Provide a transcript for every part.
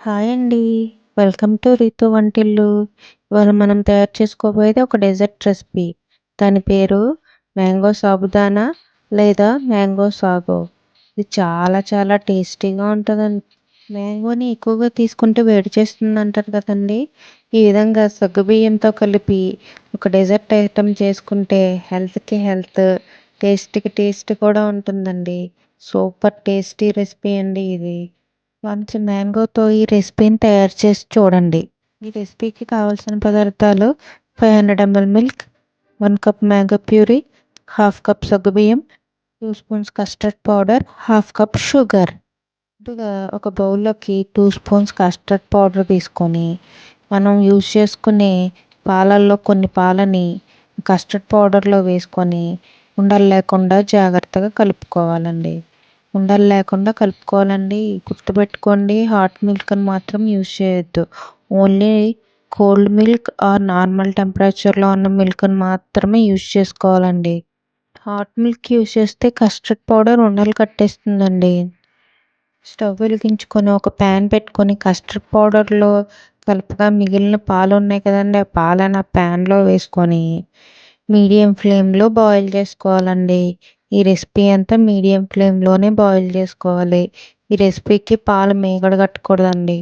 Hi అండి. Welcome to Ritu వంటిల్లు. ఇవాళ మనం తయారు చేసుకోబోయేది ఒక డెజర్ట్ రెసిపీ. దాని పేరు మ్యాంగో సాబుదానా లేదా మ్యాంగో సాగో. ఇది చాలా చాలా టేస్టీగా ఉంటుందండి. మ్యాంగోని ఎక్కువగా తీసుకుంటే వేడి చేస్తుంది అంటారు కదండి. ఈ విధంగా సగ్గుబియ్యంతో కలిపి ఒక డెజర్ట్ ఐటెం చేసుకుంటే హెల్త్కి హెల్త్ టేస్ట్కి టేస్ట్ కూడా ఉంటుందండి. సూపర్ టేస్టీ రెసిపీ అండి ఇది. వన్స్ మ్యాంగోతో ఈ రెసిపీని తయారు చేసి చూడండి. ఈ రెసిపీకి కావాల్సిన పదార్థాలు five hundred ML milk one cup mango puree half cup సగ్గుబియ్యం two spoons custard powder half cup sugar ముందుగా ఒక బౌల్లోకి టూ స్పూన్స్ కస్టర్డ్ పౌడర్ తీసుకొని మనం యూజ్ చేసుకునే పాలల్లో కొన్ని పాలని కస్టర్డ్ పౌడర్లో వేసుకొని ఉండలు లేకుండా జాగ్రత్తగా కలుపుకోవాలండి ఉండలు లేకుండా కలుపుకోవాలండి. గుర్తుపెట్టుకోండి హాట్ మిల్క్ని మాత్రం యూజ్ చేయొద్దు. Only cold milk or normal టెంపరేచర్లో ఉన్న మిల్క్ని మాత్రమే యూజ్ చేసుకోవాలండి. హాట్ మిల్క్ యూజ్ చేస్తే కస్టర్డ్ పౌడర్ ఉండలు కట్టేస్తుందండి. స్టవ్ వెలిగించుకొని ఒక ప్యాన్ పెట్టుకొని కస్టర్డ్ పౌడర్లో కలుపుగా మిగిలిన పాలు ఉన్నాయి కదండి ఆ పాలను ఆ ప్యాన్లో వేసుకొని మీడియం ఫ్లేమ్లో బాయిల్ చేసుకోవాలండి. ఈ రెసిపీ అంతా మీడియం ఫ్లేమ్లోనే బాయిల్ చేసుకోవాలి. ఈ రెసిపీకి పాలు మేగడ కట్టకూడదండి.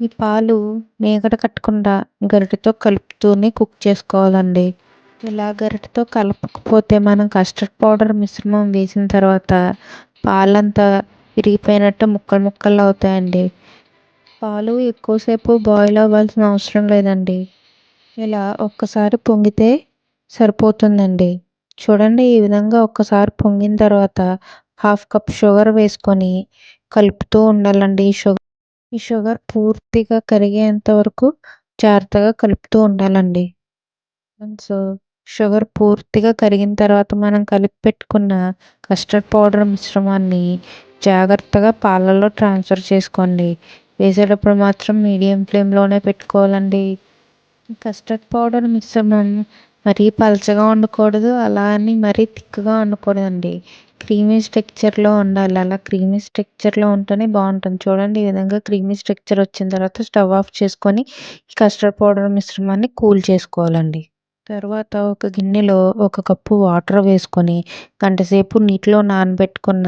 ఈ పాలు మేగడ కట్టకుండా గరిటెతో కలుపుతూనే కుక్ చేసుకోవాలండి. ఇలా గరిటెతో కలపకపోతే మనం కస్టర్డ్ పౌడర్ మిశ్రమం వేసిన తర్వాత పాలంతా విరిగిపోయినట్టు ముక్కలు ముక్కలు అవుతాయండి. పాలు ఎక్కువసేపు బాయిల్ అవ్వాల్సిన అవసరం లేదండి. ఇలా ఒక్కసారి పొంగితే సరిపోతుందండి. చూడండి ఈ విధంగా ఒక్కసారి పొంగిన తర్వాత హాఫ్ కప్ షుగర్ వేసుకొని కలుపుతూ ఉండాలండి. ఈ షుగర్ ఈ షుగర్ పూర్తిగా కరిగేంత వరకు జాగ్రత్తగా కలుపుతూ ఉండాలండి. సో షుగర్ పూర్తిగా కరిగిన తర్వాత మనం కలిపి పెట్టుకున్న కస్టర్డ్ పౌడర్ మిశ్రమాన్ని జాగ్రత్తగా పాలల్లో ట్రాన్స్ఫర్ చేసుకోండి. వేసేటప్పుడు మాత్రం మీడియం ఫ్లేమ్లోనే పెట్టుకోవాలండి. కస్టర్డ్ పౌడర్ మిశ్రమం మరీ పలచగా ఉండకూడదు అలా అని మరీ థిక్గా ఉండకూడదండి క్రీమీ స్ట్రక్చర్లో ఉండాలి. అలా క్రీమీ స్ట్రక్చర్లో ఉంటేనే బాగుంటుంది. చూడండి ఈ విధంగా క్రీమీ స్ట్రక్చర్ వచ్చిన తర్వాత స్టవ్ ఆఫ్ చేసుకొని కస్టర్డ్ పౌడర్ మిశ్రమాన్ని కూల్ చేసుకోవాలండి. తర్వాత ఒక గిన్నెలో ఒక కప్పు వాటర్ వేసుకొని గంటసేపు నీటిలో నానబెట్టుకున్న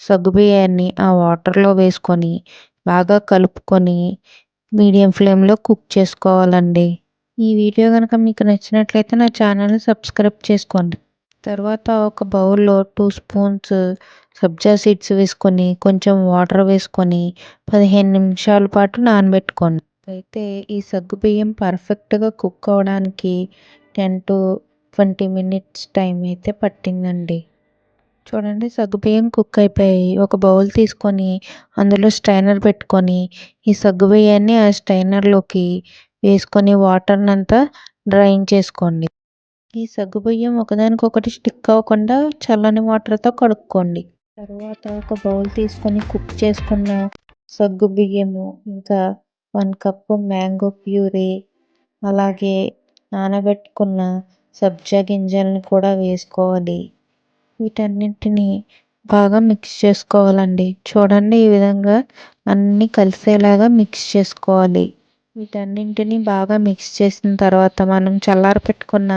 సగ్గుబియ్యాన్ని ఆ వాటర్లో వేసుకొని బాగా కలుపుకొని మీడియం ఫ్లేమ్లో కుక్ చేసుకోవాలండి. ఈ వీడియో కనుక మీకు నచ్చినట్లయితే నా ఛానల్ని సబ్స్క్రైబ్ చేసుకోండి. తర్వాత ఒక బౌల్లో టూ స్పూన్స్ సబ్జా సీడ్స్ వేసుకొని కొంచెం వాటర్ వేసుకొని పదిహేను నిమిషాల పాటు నానబెట్టుకోండి. అయితే ఈ సగ్గుబియ్యం పర్ఫెక్ట్గా కుక్ అవ్వడానికి ten to twenty minutes time అయితే పట్టిందండి. చూడండి సగ్గుబియ్యం కుక్ అయిపోయాయి ఒక బౌల్ తీసుకొని అందులో స్ట్రైనర్ పెట్టుకొని ఈ సగ్గుబియ్యాన్ని ఆ స్ట్రైనర్లోకి వేసుకొని వాటర్ని అంతా డ్రైన్ చేసుకోండి. ఈ సగ్గుబియ్యం ఒకదానికొకటి స్టిక్ అవ్వకుండా చల్లని వాటర్తో కడుక్కోండి. తర్వాత ఒక బౌల్ తీసుకొని కుక్ చేసుకున్న సగ్గు బియ్యము ఇంకా వన్ కప్పు మ్యాంగో ప్యూరీ అలాగే నానబెట్టుకున్న సబ్జా గింజల్ని కూడా వేసుకోవాలి. వీటన్నింటిని బాగా మిక్స్ చేసుకోవాలండి. చూడండి ఈ విధంగా అన్నీ కలిసేలాగా మిక్స్ చేసుకోవాలి. వీటన్నింటిని బాగా మిక్స్ చేసిన తర్వాత మనం చల్లారి పెట్టుకున్న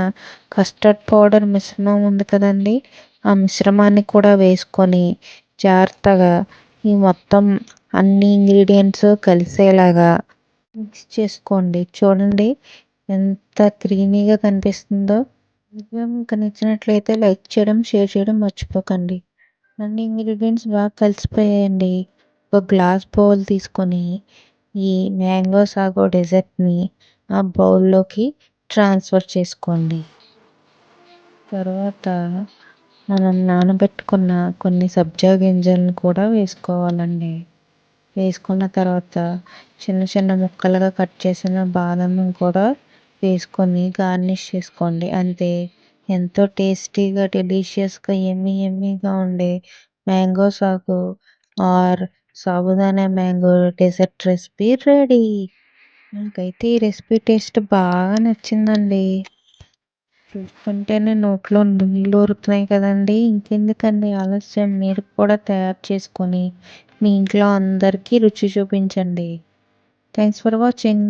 కస్టర్డ్ పౌడర్ మిశ్రమం ఉంది కదండి ఆ మిశ్రమాన్ని కూడా వేసుకొని జాగ్రత్తగా ఈ మొత్తం అన్ని ఇంగ్రీడియంట్స్ కలిసేలాగా మిక్స్ చేసుకోండి. చూడండి ఎంత క్రీమీగా కనిపిస్తుందో. వీడియో మీకు నచ్చినట్లయితే లైక్ చేయడం షేర్ చేయడం మర్చిపోకండి. అన్ని ఇంగ్రీడియంట్స్ బాగా కలిసిపోయాయండి. ఒక గ్లాస్ బౌల్ తీసుకొని ఈ మ్యాంగో సాగో డెజర్ట్ని ఆ బౌల్లోకి ట్రాన్స్ఫర్ చేసుకోండి. తర్వాత మనం నానబెట్టుకున్న కొన్ని సబ్జా గింజలను కూడా వేసుకోవాలండి. వేసుకున్న తర్వాత చిన్న చిన్న ముక్కలుగా కట్ చేసిన బాదం కూడా వేసుకొని గార్నిష్ చేసుకోండి. అంతే. ఎంతో టేస్టీగా డెలీషియస్గా ఎమ్మీ ఎమ్మీగా ఉండే mango sago or sabudana mango dessert recipe ready. నాకైతే ఈ రెసిపీ టేస్ట్ బాగా నచ్చిందండి. చూస్తుంటేనే నోట్లో నీళ్ళు ఊరుతున్నాయి కదండి. ఇంకెందుకండి ఆలస్యం? మీరు కూడా తయారు చేసుకొని మీ ఇంట్లో అందరికీ రుచి చూపించండి. Thanks for watching